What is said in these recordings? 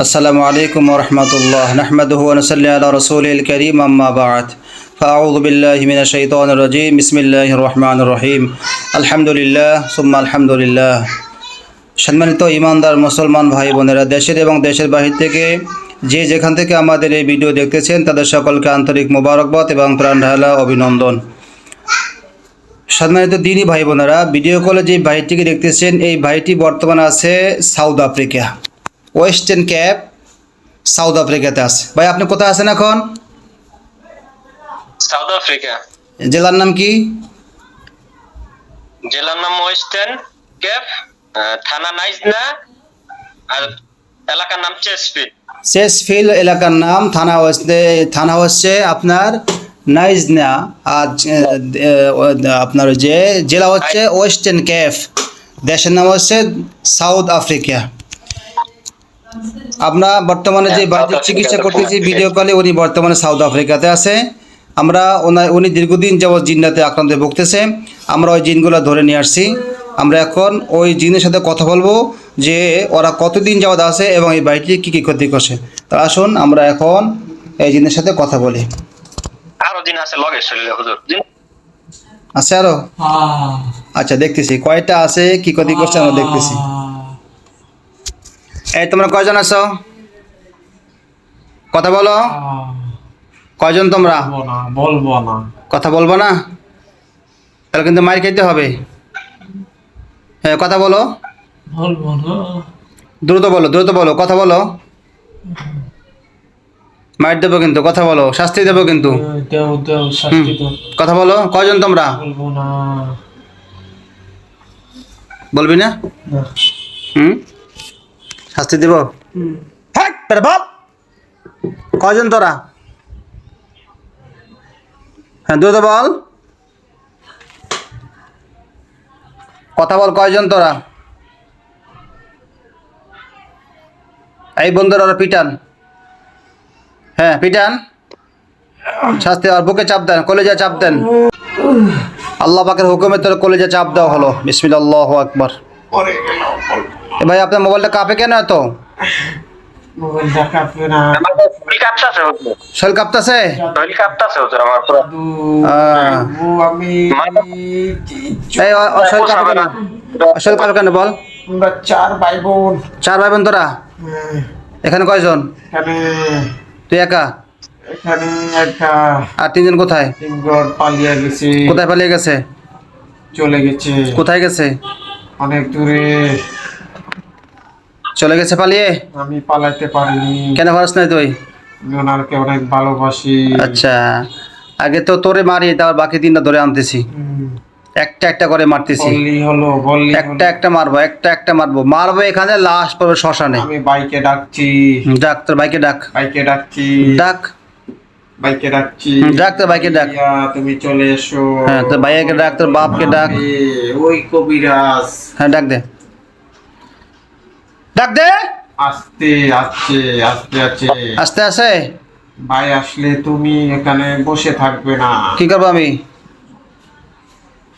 السلام عليكم ورحمة الله نحمده ونصلي على رسوله الكريم أما بعد فأعوذ بالله من الشيطان الرجيم بسم الله الرحمن الرحيم الحمد لله ثم الحمد لله সম্মানিত ইমানদার মুসলমান ভাই বোনেরা দেশের এবং দেশের বাহির থেকে যে যেখান থেকে আমাদের এই ভিডিও দেখতেছেন তাদের সকলকে আন্তরিক মোবারকবাদ এবং প্রাণ ঢালা অভিনন্দন সম্মানিত দিনী ভাই বোনেরা ভিডিও কলে যে ভাইটিকে দেখতেছেন এই ভাইটি বর্তমানে আছে South Africa Western Cape South আফ্রিকাতে আছে। ভাই আপনি কোথায় আছেন এখন? সাউথ আফ্রিকা জেলার নাম কি? জেলার নাম ওয়েস্টার্ন ক্যাপ থানা নাইজনা আর এলাকার নাম চেসপিট শেষফিল এলাকার নাম থানা হচ্ছে থানা হচ্ছে আপনার নাইজনা। আর আপনার যে জেলা হচ্ছে ওয়েস্টার্ন ক্যাফ দেশের নাম হচ্ছে সাউথ আফ্রিকা আমরা বর্তমানে যে বাড়িতে চিকিৎসা করতেছি ভিডিও কলে উনি বর্তমানে সাউথ আফ্রিকাতে আছে। আমরা ওনার উনি দীর্ঘদিন যাবৎ জিন্নাতে আক্রান্ত ভুগতেছে। আমরা ওই জিনগুলো ধরে নিয়ে আসছি। আমরা এখন ওই জিনের সাথে কথা বলব যে ওরা কতদিন যাবৎ আছে এবং এই বাড়িটি কী কী ক্ষতি করছে। তা আসুন আমরা এখন এই জিনের সাথে কথা বলি। আরও দিন আছে লগে শরীরে হুজুর। আছে আরও? আচ্ছা দেখতেছি। কয়টা আছে কি ক্ষতি করছে আমরা দেখতেছি। এই তোমরা কয়জন আছো? কথা বলো। কয়জন তোমরা? বলব না কথা বলব না? তাহলে কিন্তু মার খেতে হবে। হ্যাঁ কথা বলো। দ্রুত বলো দ্রুত বলো কথা বলো। মার দেবো কিন্তু কথা বলো শাস্তি দেবো কিন্তু। কথা বলো কয়জন তোমরা? বলবি না। হুম? শাস্তি দেব? হ্যাঁ বেটা বল কয়জন তোরা? হ্যাঁ দ্রুত বল। কথা বল কয়জন তোরা? এই বন্ধুরা ওরা পিটান। হ্যাঁ পিটান। শাস্তি আর বুকে চাপ দেন কলেজা চাপ দেন। আল্লাহ পাকের হুকুমে তোর কলেজা চাপ দেওয়া হলো। বিসমিল্লাহ আল্লাহু আকবার। ভাই আপনার মোবাইলটা কাঁপে কেন এত? মোবাইলটা কাঁপবে না। শরীর কাঁপতাছে শরীর কাঁপতেছে? হুজুর আমার পুরো। ও আমি এই অ- অ- শরীর কাঁপে কেন? শরীর কাঁপে কেন বল? আমরা চার ভাই বোন চার ভাই বোন তোরা? হ্যাঁ, এখানে কয়জন? এখানে তুই একা? এখানে আর তিনজন কোথায়? সিঙ্গর পালিয়ে গেছে। কোথায় পালিয়ে গেছে? চলে গেছে। কোথায় গেছে? অনেক দূরে। চলে গেছে পালিয়ে? আমি পালাইতে পারিনি। কেন পারস নাই তুই? ওনারকে অনেক ভালোবাসি। আচ্ছা আগে তো তোরে মারি তার বাকি তিনটা ধরে আনতেছি। একটা একটা করে মারতেছি। হলো বললি একটা একটা মারবো একটা একটা মারবো। মারবো এখানে লাশ পড়বে শ্মশানে। আমি বাইকে ডাকছি। ডাক তোর বাইকে ডাক। বাইকে ডাকছি। ডাক। বাইকে ডাকছি। ডাক তোর বাইকে ডাক। তুমি চলে এসো। হ্যাঁ তোর ভাইয়াকে ডাক তোর বাপকে ডাক। ওই কবিরাজ। হ্যাঁ ডাক দে। ডাক দে। আস্তে আসছে আস্তে আছে আস্তে আসে ভাই আসলে তুমি এখানে বসে থাকবে না। কি করব আমি?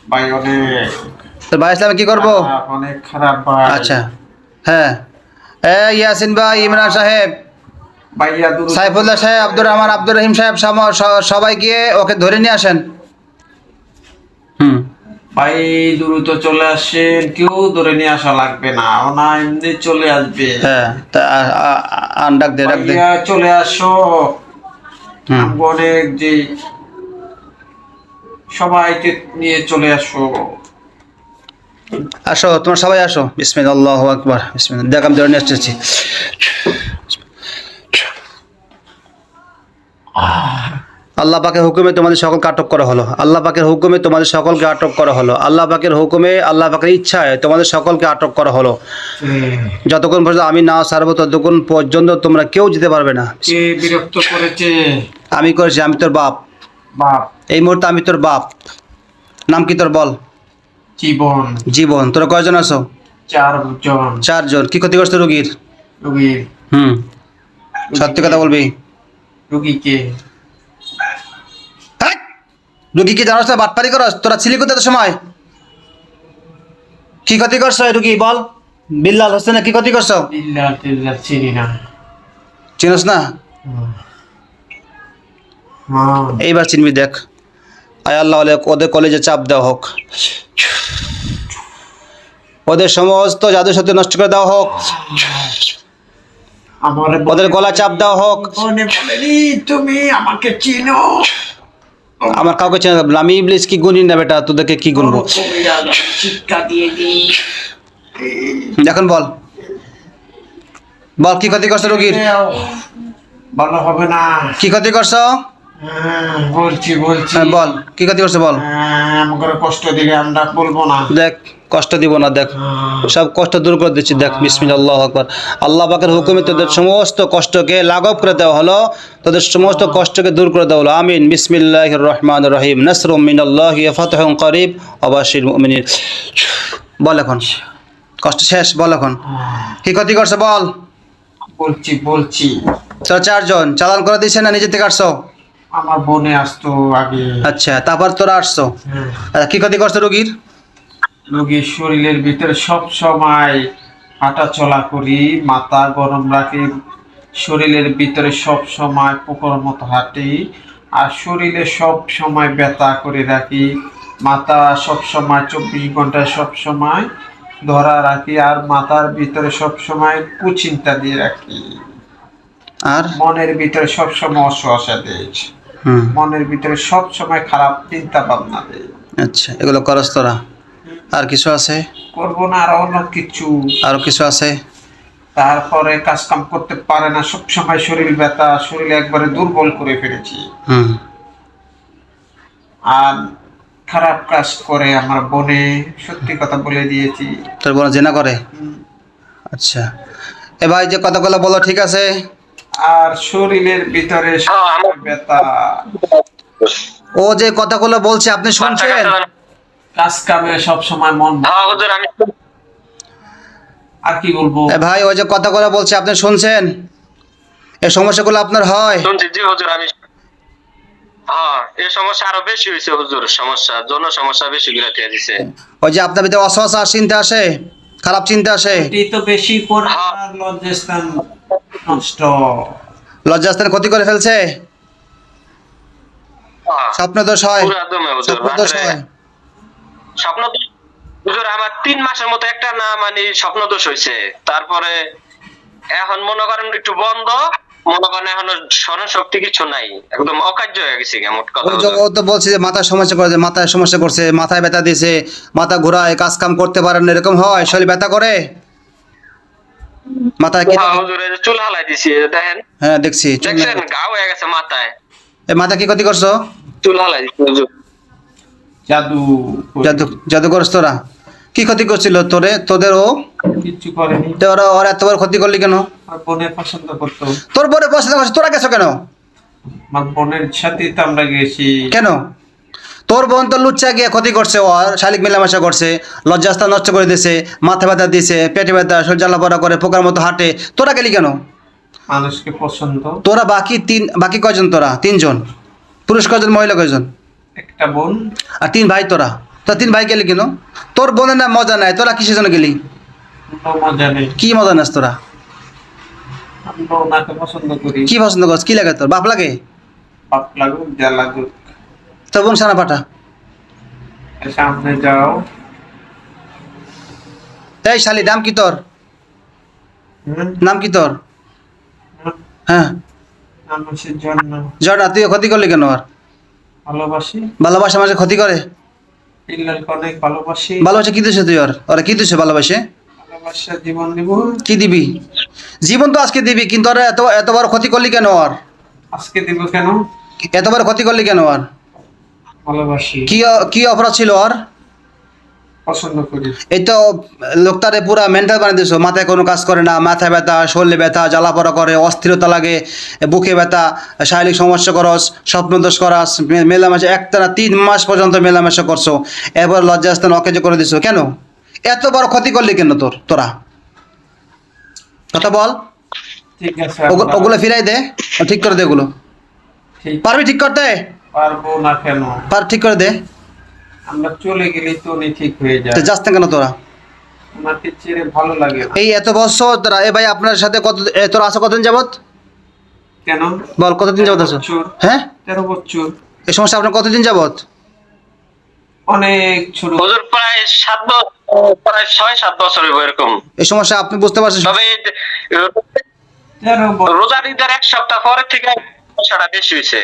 ভাই অনেক। তোর ভাই আসলে আমি কি করব? অনেক খারাপ ভাই। আচ্ছা হ্যাঁ। এ ইয়াসিন ভাই ইমরান সাহেব। সাইফুল্লাহ সাহেব আব্দুর রহমান আব্দুর রহিম সাহেব সবাই গিয়ে ওকে ধরে নিয়ে আসেন। হুম। ভাই দ্রুত চলে আসেন। কেউ ধরে নিয়ে আসা লাগবে না। ওনা এমনি চলে আসবে। হ্যাঁ তা আ- আ- আ- ডাক দে ডাক দে। চলে আসো। অনেক যে সবাইকে নিয়ে চলে আসো। আসো তোমার সবাই আসো। বিসমিল আল্লাহ আকবার বিসমিল দেখ আমি ধরে নিয়ে আসতেছি। আল্লাহ পাকের হুকুমে তোমাদের সকলকে আটক করা হলো। আল্লাহ পাকের হুকুমে তোমাদের সকলকে আটক করা হলো। আল্লাহ পাকের হুকুমে আল্লাহ পাকের ইচ্ছায় তোমাদের সকলকে আটক করা হলো। যতক্ষণ পর্যন্ত আমি না সারবো ততক্ষণ পর্যন্ত তোমরা কেউ যেতে পারবে না। বিরক্ত করেছে? আমি করেছি আমি তোর বাপ। বাপ। এই মুহূর্তে আমি তোর বাপ। নাম কি তোর বল? জীবন। জীবন। তোরা কয়জন আছো? চারজন। চারজন। কি ক্ষতি করছে রুগীর? রুগীর। হুম। সত্যি কথা বলবি? রুগীকে। রুগী কি জানোস না বাটপারি করস? তোরা ছিলি কোথায় এত সময়? কি ক্ষতি করছ রুগী বল। বিল্লাল হোসেন কি ক্ষতি করছ? চিনি না। চিনস না? এইবার চিনবি দেখ। আয় আল্লাহ ওদের কলেজে চাপ দেওয়া হোক। ওদের সমস্ত জাদু সত্যি নষ্ট করে দেওয়া হোক। ওদের গলা চাপ দেওয়া হোক। তুমি আমাকে চিনো। আমার কাউকে চেনা যাবে আমি ইবলিস কি গুনি না বেটা? তোদেরকে কি গুনবো? এখন বল। বল কি ক্ষতি করছ রোগীর? ভালো হবে না। কি ক্ষতি করছ? বলছি বলছি। হ্যাঁ, বল কি ক্ষতি করছ বল? হ্যাঁ, আমাকে কষ্ট দিলে আমরা বলব না। দেখ কষ্ট দিব না দেখ। সব কষ্ট দূর করে দিচ্ছি দেখ বিসমিল্লাহ আল্লাহ আকবর। আল্লাহ পাকের হুকুমে তোদের সমস্ত কষ্টকে লাঘব করে দেওয়া হলো তোদের সমস্ত কষ্টকে দূর করে দেওয়া হলো। আমিন। বিসমিল্লাহ রহমান রহিম। নসর মিন আল্লাহ ফাতহ করিব। অবাসির মুমিনিন। বল এখন। কষ্ট শেষ বল এখন। কি ক্ষতি করছ বল? বলছি বলছি। চারজন চালান করে দিছে না নিজে থেকে আসছো আমার বোনে আসতো আগে। আচ্ছা তারপর তোরা আসছো? হ্যাঁ। আচ্ছা, কি ক্ষতি করছ রোগীর? রোগীর শরীরের ভিতরে সব সময় হাঁটা চলা করি মাথা গরম রাখি শরীরের ভিতরে সব সময় পোকর মতো হাঁটি আর শরীরে সব সময় ব্যথা করে রাখি মাথা সব সময় চব্বিশ ঘন্টায় সব সময় ধরা রাখি আর মাথার ভিতরে সব সময় কুচিন্তা দিয়ে রাখি। আর? মনের ভিতরে সব সময় অসহসা দিয়েছে মনের ভিতরে সব সময় খারাপ চিন্তা ভাবনা। আচ্ছা এগুলো করস তোরা। আর কিছু আছে? করব না আর অন্য কিছু। আরও কিছু আছে? তারপরে কাজ কাম করতে পারে না সব সময় শরীর ব্যথা শরীর একবারে দুর্বল করে ফেলেছি। আর খারাপ কাজ করে আমার বোনে সত্যি কথা বলে দিয়েছি। তোর বোন জেনা করে? আচ্ছা। এ ভাই যে কথাগুলো বলো ঠিক আছে? আর শরীরের ভিতরে হ্যাঁ, আমার- ব্যথা। ও যে কথাগুলো বলছে আপনি শুনছেন? কাজ কামে সব সময় মন হ্যাঁ হুজুর আমি আর কি বলব? ভাই ও যে কথাগুলো বলছে আপনি শুনছেন? এই সমস্যাগুলো আপনার হয়? শুনছি জি হুজুর আমি হ্যাঁ এই সমস্যা আরও বেশি হয়েছে হুজুর সমস্যা জন সমস্যা বেশি দিছে। ওই যে আপনার ভিতরে অসহসা চিন্তা আসে? খারাপ চিন্তা আসে? তো বেশি করে লজ্জাস্থান নষ্ট। লজ্জাস্থান ক্ষতি করে ফেলছে? হ্যাঁ, স্বপ্ন দোষ হয়? স্বপ্ন দোষ হয়? স্বপ্ন হুজুর আমার তিন মাসের মতো একটা না মানে স্বপ্ন দোষ হয়েছে তারপরে এখন মনে করেন একটু বন্ধ। মনে করেন এখন স্মরণ শক্তি কিছু নাই একদম অকার্য হয়ে গেছে মোট কথা ওই যে হুজুর। ও তো বলছে যে মাথায় সমস্যা করছে মাথায় সমস্যা করছে মাথায় ব্যথা দিয়েছে মাথা ঘোরায় কাজ কাম করতে পারেন না এরকম হয় শরীর ব্যথা করে? মাথায় কি হ্যাঁ, হুজুর এই যে চুল হালাই দিছি দেখেন। হ্যাঁ দেখছি দেখছেন? নাই। হয়ে গেছে মাথায়। এ মাথা কি ক্ষতি করছ? চুল হালাই জাদু জাদু জাদু করছ তোরা কি ক্ষতি করছিল তোরে? তোদের ও কিচ্ছু করেনি। তো ওরা ওরা এতবার ক্ষতি করলি কেন? আর বোনের পছন্দ করতো। তোর পরে পছন্দ করছে তোরা গেছো কেন? আমার বোনের সাথেই তো আমরা গেছি। কেন? তোর বোন তো লুচ্চা গিয়ে ক্ষতি করছে ওর শালিক মেলামেশা করছে লজ্জাস্থান নষ্ট করে দিয়েছে মাথা ব্যথা দিয়েছে পেটে ব্যথা শরীর জ্বালাপড়া করে পোকার মতো হাঁটে তোরা গেলি কেন? মানুষকে পছন্দ। তোরা বাকি তিন বাকি কয়জন তোরা? তিনজন। পুরুষ কয়জন মহিলা কয়জন? একটা বোন। আর তিন ভাই তোরা? তোরা তিন ভাই গেলি কেন? তোর বোনের না মজা নাই তোরা কিসের জন্য গেলি? কোনো মজা নেই। কি মজা নাস তোরা? কি পছন্দ করছ কি লাগে তোর? বাপ লাগে? তোর বোন সানা পাঠা সামনে যাও। এই শালি নাম কি তোর? নাম কি তোর? হ্যাঁ। জর্না তুই ক্ষতি করলি কেন আর? ভালোবাসি। ভালোবাসা মাঝে ক্ষতি করে? ভালোবাসি। কি দিছে তুই ওরা কি দিছে ভালোবাসে? দিব। কি দিবি? জীবন তো আজকে দিবি কিন্তু এত এতবার ক্ষতি করলি কেন আর? আজকে দিব কেন? এতবার ক্ষতি করলি কেন আর? ভালোবাসি। কি কি অপরাধ ছিল আর? পছন্দ করি। এই তো লোকটারে পুরা মেন্টাল বানিয়ে দিছো মাথায় কোনো কাজ করে না মাথায় ব্যথা শরীরে ব্যথা জ্বালাপড়া করে অস্থিরতা লাগে বুকে ব্যথা শারীরিক সমস্যা করস স্বপ্নদোষ করাস মেলামেশা একটানা তিন মাস পর্যন্ত মেলামেশা করছ এবার লজ্জাস্থান অকেজ করে দিছো। কেন? এত বড় ক্ষতি করলি কেন তোর তোরা? কথা বল। ঠিক আছে ওগুলো ফিরাই দে ঠিক করে দে ওগুলো। পারবি ঠিক করতে? পারব না কেন? পার ঠিক করে দে। আমরা চলে গেলে তো উনি ঠিক হয়ে তো যায়। যাস না কেন তোরা? ওনাকে ছেড়ে ভালো লাগে না। এই এত বছর তোরা এ ভাই আপনার সাথে কত এ তোরা আসো কতদিন যাবত কেন? বল কতদিন যাবত আছো? বছর। হ্যাঁ? তেরো বছর। এই সমস্যা আপনার কতদিন যাবত অনেক ছোট। হুজুর প্রায় সাত বছর প্রায় ছয় সাত বছর হইবো এরকম। এই সমস্যা আপনি বুঝতে পারছেন তবে তেরো বছর। রোজার ঈদের এক সপ্তাহ পরে থেকে সমস্যাটা বেশি হয়েছে।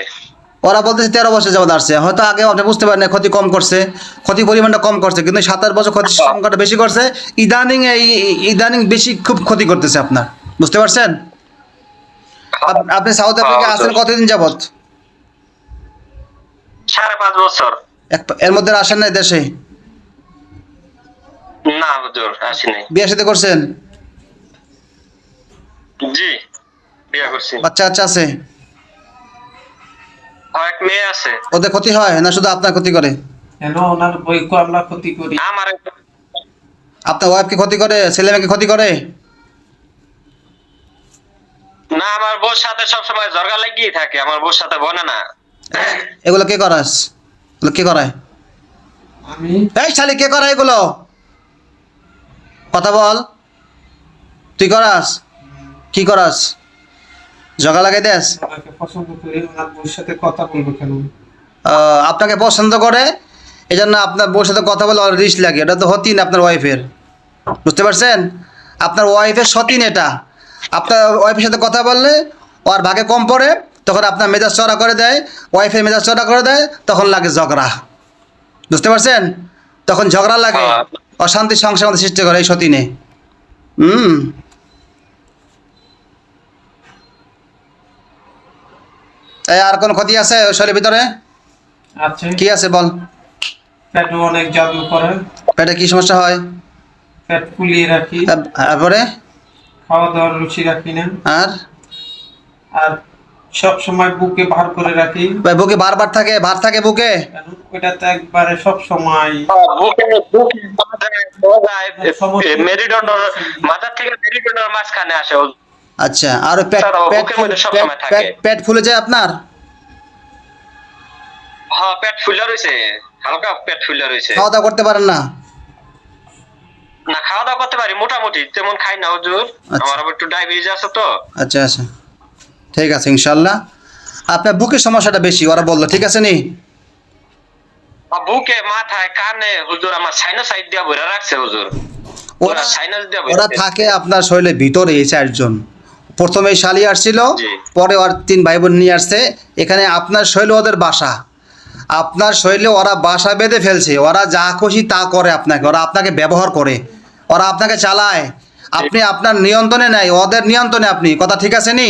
ওরা বলতেছে তেরো বছর যাবত আসছে। হয়তো আগে আপনি বুঝতে পারেন ক্ষতি কম করছে। ক্ষতি পরিমাণটা কম করছে কিন্তু সাতাশ বছর ক্ষতি সংখ্যাটা বেশি করছে। ইদানিং এই ইদানিং বেশি খুব ক্ষতি করতেছে আপনার। বুঝতে পারছেন? আপনি সাউথ আফ্রিকা আসেন কতদিন যাবত সাড়ে পাঁচ বছর। এর মধ্যে আসেন নাই দেশে? না হুজুর আসিনি বিয়ে সাথে করছেন? জি বিয়ে করছি। বাচ্চা আছে? এক মেয়ে আছে। ওদের ক্ষতি হয় না শুধু আপনার ক্ষতি করে? কেন? ওনার বইকে আমরা ক্ষতি করি। আমার আপনার ওয়াইফকে ক্ষতি করে? ছেলে মেয়েকে ক্ষতি করে? না আমার বউর সাথে লাগিয়ে থাকে। আমার বউর সাথে বনে না। এগুলো কে করাস এগুলো কে করায় আমি? এই শালি কে করায় এগুলো? কথা বল। তুই করাস? কি করাস? জগা লাগাই দেস আপনাকে পছন্দ করে এই জন্য আপনার বউর সাথে কথা বলে রিস্ক লাগে। এটা তো হতিন আপনার ওয়াইফের। বুঝতে পারছেন? আপনার ওয়াইফের সতীন এটা। আপনার ওয়াইফের সাথে কথা বললে ওর ভাগে কম পড়ে তখন আপনার মেজাজ চড়া করে দেয় ওয়াইফের মেজাজ চড়া করে দেয় তখন লাগে ঝগড়া। বুঝতে পারছেন? তখন ঝগড়া লাগে হ্যাঁ। অশান্তি সংসার সৃষ্টি করে এই সতীনে। হুম। এই আর কোন ক্ষতি আছে শরীরের ভিতরে? আছে। কি আছে বল? পেটে অনেক জাদু করে। পেটে কি সমস্যা হয়? পেট ফুলিয়ে রাখি। তারপরে? খাওয়া দাওয়ার রুচি রাখি না। আর? আর সব সময় বুকে ভার করে রাখি। ভাই বুকে বারবার থাকে ভার থাকে বুকে? ওইটা তো একবারে সব সময় বুকে বুকে থেকে মেরুদণ্ডর মাঝখানে আসে। আচ্ছা আর পেট পেট পেট- ফুলে যায় আপনার? হ্যাঁ পেট ফুলে রয়েছে। হালকা পেট ফুলে রয়েছে। খাওয়া দাওয়া করতে পারেন না? না খাওয়া দাওয়া করতে পারি মোটামুটি। তেমন খাই না হুজুর। আচ্ছা। আমার আবার একটু ডায়াবেটিস আছে তো। আচ্ছা আচ্ছা। ঠিক আছে ইনশাল্লাহ আপনার বুকের সমস্যাটা বেশি ওরা বলল ঠিক আছে নি? বুকে মাথায় কানে হুজুর আমার সাইনাসাইড দিয়া ভরে রাখছে হুজুর। ওরা সাইনাস দিয়া ওরা থাকে আপনার শরীরের ভিতরে এই চারজন। প্রথমে শালি আসছিল পরে ওর তিন ভাই বোন নিয়ে আসছে। এখানে আপনার শৈলে ওদের বাসা। আপনার শৈলে ওরা বাসা বেঁধে ফেলছে। ওরা যা খুশি তা করে আপনাকে। ওরা আপনাকে ব্যবহার করে। ওরা আপনাকে চালায়। আপনি আপনার নিয়ন্ত্রণে নাই। ওদের নিয়ন্ত্রণে আপনি। কথা ঠিক আছে নি?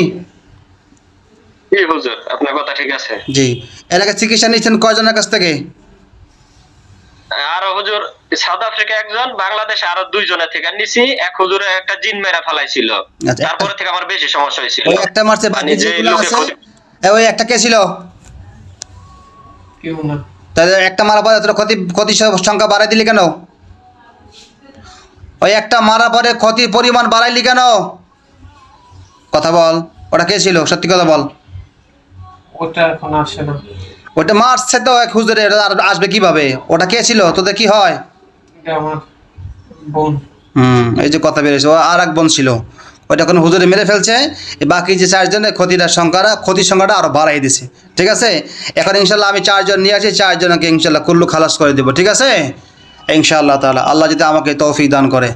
জি হুজুর। আপনার কথা ঠিক আছে। জি। এলাকা চিকিৎসা নিচ্ছেন কয়জনের কাছ থেকে? আর হুজুর সাউথ আফ্রিকা একজন বাংলাদেশে আরও দুইজনের থেকে নিছি এক হুজুরে একটা জিন মেরা ফেলাইছিল। আচ্ছা, তারপরে থেকে আমার বেশি সমস্যা হয়েছিল। ওই একটা মারছে বাকি মানে যে যেগুলো লোকে আছে ওই একটা কে ছিল? কেউ না তাহলে একটা মারা পরে তোর ক্ষতি ক্ষতি সংখ্যা বাড়াই দিলি কেন? ওই একটা মারা পরে ক্ষতির পরিমাণ বাড়াইলি কেন? কথা বল ওটা কে ছিল? সত্যি কথা বল। ওটা এখন আসে না। ওটা মারছে তো এক হুজুরে এটা আর আসবে কীভাবে? ওটা কে ছিল? তোদের কি হয়? হুম এই যে কথা বেরিয়েছে ও আর এক বোন ছিল। ওটা কোনো হুজুরে মেরে ফেলছে বাকি যে চারজনের ক্ষতিটার সংখ্যাটা ক্ষতির সংখ্যাটা আরও বাড়াই দিছে। ঠিক আছে? এখন ইনশাল্লাহ আমি চারজন নিয়ে আসি চারজনকে ইনশাল্লাহ কুল্লু খালাস করে দেবো ঠিক আছে? ইনশাআল্লাহ তাআলা আল্লাহ যদি আমাকে তৌফিক দান করে।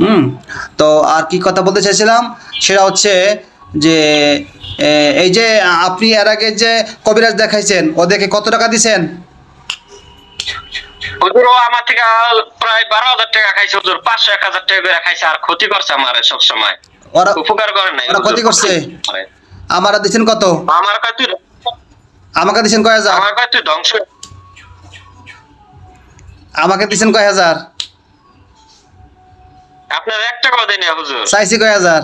হুম তো আর কি কথা বলতে চাইছিলাম? সেটা হচ্ছে যে এই যে আপনি এর আগে যে কবিরাজ দেখাইছেন ওদেরকে কত টাকা দিছেন? হুজুর ও আমার থেকে প্রায় বারো হাজার টাকা খাইছে হুজুর পাঁচশো এক হাজার টাকা করে খাইছে আর ক্ষতি করছে আমার সব সময় ওরা উপকার করে নাই ওরা ক্ষতি করছে? আমারা। দিছেন কত? আমার কাছে আমাকে দিছেন কয় হাজার? আমার কাছে ধ্বংস। আমাকে দিছেন কয় হাজার? আপনার এক টাকাও দেয় না হুজুর। চাইছি কয় হাজার?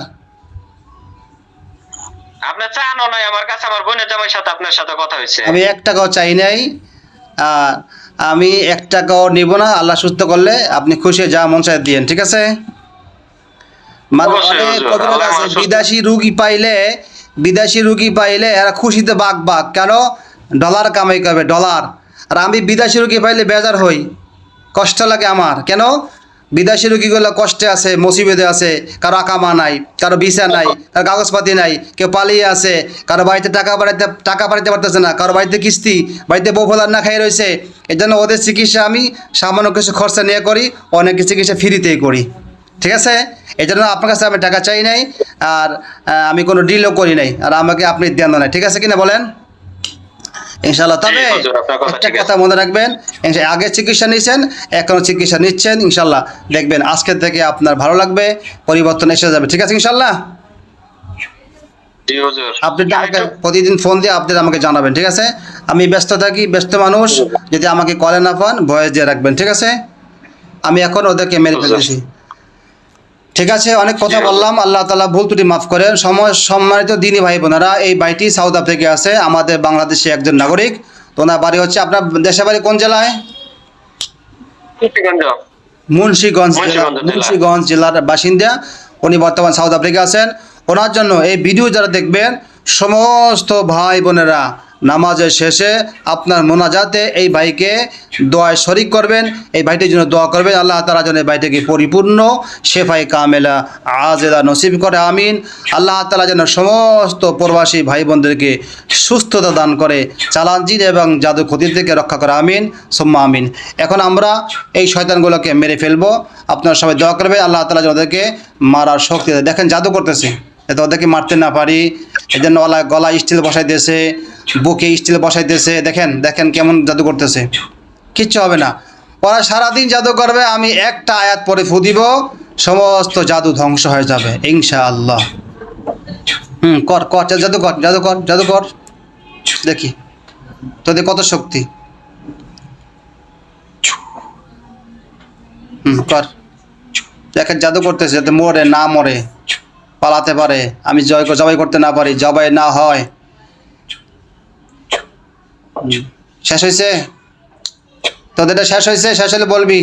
আপনার চানও নাই আমার কাছে আমার বোনের জামাইয়ের সাথে আপনার সাথে কথা হয়েছে। আমি এক টাকাও চাই নাই। আর আমি এক টাকাও নিব না আল্লাহ সুস্থ করলে আপনি খুশি যা মন চায় দিয়েন ঠিক আছে? মানে বিদেশি রুগী পাইলে বিদেশি রুগী পাইলে এরা খুশিতে বাঘ বাঘ। কেন? ডলার কামাই করবে ডলার। আর আমি বিদেশি রুগী পাইলে বেজার হই। কষ্ট লাগে আমার। কেন? বিদেশি রুগীগুলো কষ্টে আছে, মুসিবতে আছে, কারও আকামা নাই, কারও ভিসা নাই, কারও কাগজপাতি নাই, কেউ পালিয়ে আছে, কারও বাড়িতে টাকা বাড়াইতে টাকা বাড়াইতে পারতেছে না, কারও বাড়িতে কিস্তি, বাড়িতে বউ ফলার না খাই রয়েছে এই জন্য ওদের চিকিৎসা আমি সামান্য কিছু খরচা নিয়ে করি, অনেক চিকিৎসা ফ্রিতেই করি। ঠিক আছে? এই জন্য আপনার কাছে আমি টাকা চাই নাই, আর আমি কোনো ডিলও করি নাই, আর আমাকে আপনি দেন নাই। ঠিক আছে কিনা বলেন? ইনশাল্লাহ তবে একটা কথা মনে রাখবেন আগে চিকিৎসা নিয়েছেন এখনও চিকিৎসা নিচ্ছেন ইনশাল্লাহ দেখবেন আজকের থেকে আপনার ভালো লাগবে পরিবর্তন এসে যাবে। ঠিক আছে ইনশাল্লাহ আপনি আমাকে প্রতিদিন ফোন দিয়ে আপডেট আমাকে জানাবেন ঠিক আছে? আমি ব্যস্ত থাকি ব্যস্ত মানুষ যদি আমাকে কলে না পান ভয়েস দিয়ে রাখবেন ঠিক আছে? আমি এখন ওদেরকে মেরে ফেলতেছি। ঠিক আছে অনেক কথা বললাম আল্লাহ তালা ভুল ত্রুটি মাফ করেন। সময় সম্মানিত দিনী ভাই বোনেরা এই ভাইটি সাউথ আফ্রিকা আছে আমাদের বাংলাদেশে একজন নাগরিক। তো ওনার বাড়ি হচ্ছে আপনার দেশের বাড়ি কোন জেলায়। মুন্সিগঞ্জ। মুন্সিগঞ্জ জেলার বাসিন্দা উনি বর্তমান সাউথ আফ্রিকা আছেন। ওনার জন্য এই ভিডিও যারা দেখবেন সমস্ত ভাই বোনেরা নামাজের শেষে আপনার মোনাজাতে এই ভাইকে দোয়ায় শরিক করবেন। এই ভাইটির জন্য দোয়া করবেন। আল্লাহ তালা যেন এই ভাইটিকে পরিপূর্ণ শেফাই কামেলা আজেদা নসিব করে, আমিন। আল্লাহ তালা যেন সমস্ত প্রবাসী ভাই বোনদেরকে সুস্থতা দান করে চালানজির এবং জাদু ক্ষতি থেকে রক্ষা করে, আমিন। সোম্মা আমিন। এখন আমরা এই শয়তানগুলোকে মেরে ফেলব। আপনারা সবাই দোয়া করবেন। আল্লাহ তালা যেন ওদেরকে মারার শক্তি দেখেন জাদু করতেছে। যাতে ওদেরকে মারতে না পারি। এই জন্য ওলা গলা স্টিল বসাইতেছে বুকে স্টিল বসাইতেছে দেখেন দেখেন কেমন জাদু করতেছে। কিচ্ছু হবে না। ওরা সারাদিন জাদু করবে, আমি একটা আয়াত পরে ফু দিব, সমস্ত জাদু ধ্বংস হয়ে যাবে ইনশা আল্লাহ হুম, কর কর, জাদু কর জাদু কর জাদু কর। দেখি। তোদের কত শক্তি? হুম, কর। দেখেন জাদু করতেছে, যাতে মরে, না মরে। পালাতে পারে। আমি জয় জবাই করতে না পারি, জবাই না হয়। শেষ হয়েছে তোদের এটা শেষ হয়েছে শেষ হলে বলবি।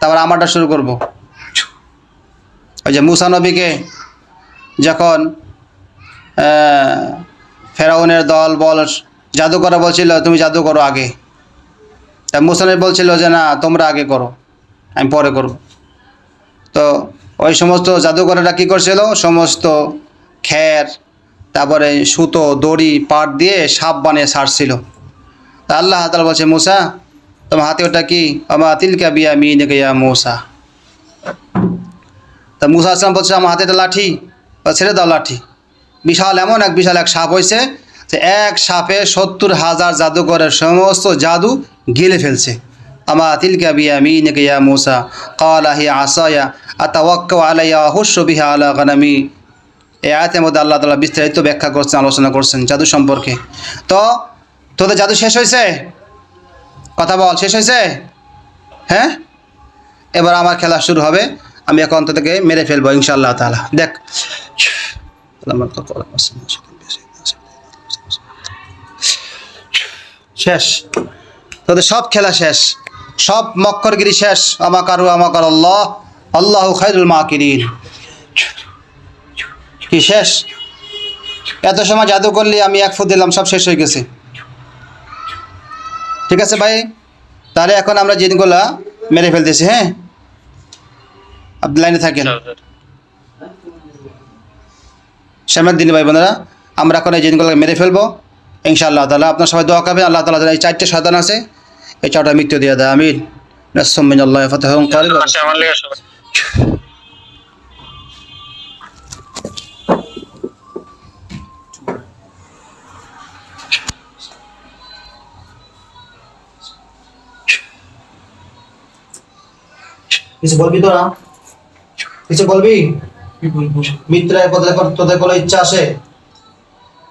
তারপর আমারটা শুরু করব। ওই যে মুসা নবীকে যখন ফেরাউনের দল, বল জাদু করা বলছিল, তুমি জাদু করো আগে। তা মুসা নবী বলছিল যে, না, তোমরা আগে করো, আমি পরে করব। তো ওই সমস্ত জাদুকরেরা কী করছিল? সমস্ত খের, তারপরে সুতো, দড়ি, পাট দিয়ে সাপ বানিয়ে ছাড়ছিল তা আল্লাহ তালা বলছে, মুসা, তোমার হাতে ওটা কি? আমা তিলকা বিয়া মি ইয়া মূসা। তা মুসা আসলাম বলছে, আমার হাতে লাঠি, বা ছেড়ে দাও লাঠি। বিশাল এমন এক, বিশাল এক সাপ হয়েছে যে এক সাপে সত্তর হাজার জাদুঘরের সমস্ত জাদু গিলে ফেলছে। আমা তিলকা বিয়া মি ইয়া মূসা? কালা হি আসায়া আতাওয়াক্কা আলাইয়া হুস্য বিহা আলা গানামি। এই আয়াতের মধ্যে আল্লাহ তালা বিস্তারিত ব্যাখ্যা করছেন, আলোচনা করছেন জাদু সম্পর্কে। তো, তোদের জাদু শেষ হয়েছে? কথা বল, শেষ হয়েছে? হ্যাঁ? এবার আমার খেলা শুরু হবে, আমি এখন তোদেরকে মেরে ফেলব ইনশাআল্লাহ তালা দেখ। শেষ। তোদের সব খেলা শেষ। সব মক্করগিরি শেষ। আমাকারু আমাকার আল্লাহ। আল্লাহ খাইরুল মাকিরিন। কি শেষ? এত সময় জাদু করলি আমি এক ফু দিলাম সব শেষ হয়ে গেছে। ঠিক আছে ভাই? তাহলে এখন আমরা জিনগুলা মেরে ফেলতেছি হ্যাঁ? আপনি লাইনে থাকেন। শ্যামের দিন ভাই বোনেরা আমরা এখন এই জিনগুলোকে মেরে ফেলব। ইনশাআল্লাহ তালা আপনার সবাই দোয়া করবেন। আল্লাহ তালা এই চারটে শয়তান আছে এই চারটা মৃত্যু দিয়ে দেয় আমিন। নাসমিন আল্লাহ ফতেহ সবাই। কিছু বলবি তো না কিছু বলবি? কি বলব মিত্রের তোদের তোদের কোনো ইচ্ছা আছে?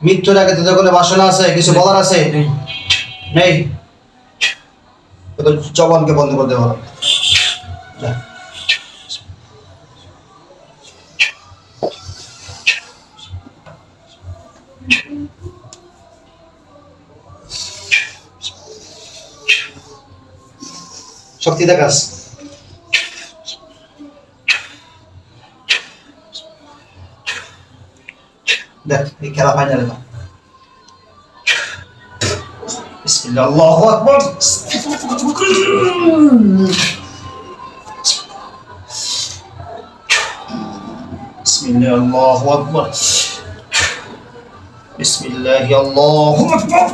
মৃত্যুর আগে তোদের কোনো বাসনা আছে? কিছু বলার আছে? নেই। নেই তোদের জবানকে বন্ধ করে দেওয়া শক্তি দেখাস। দেখ, এই খেলা ফাইনালে না। বিসমিল্লাহ, আল্লাহু আকবার। kızım. Bismillah, Allahu Bismillah, Allahu Akbar.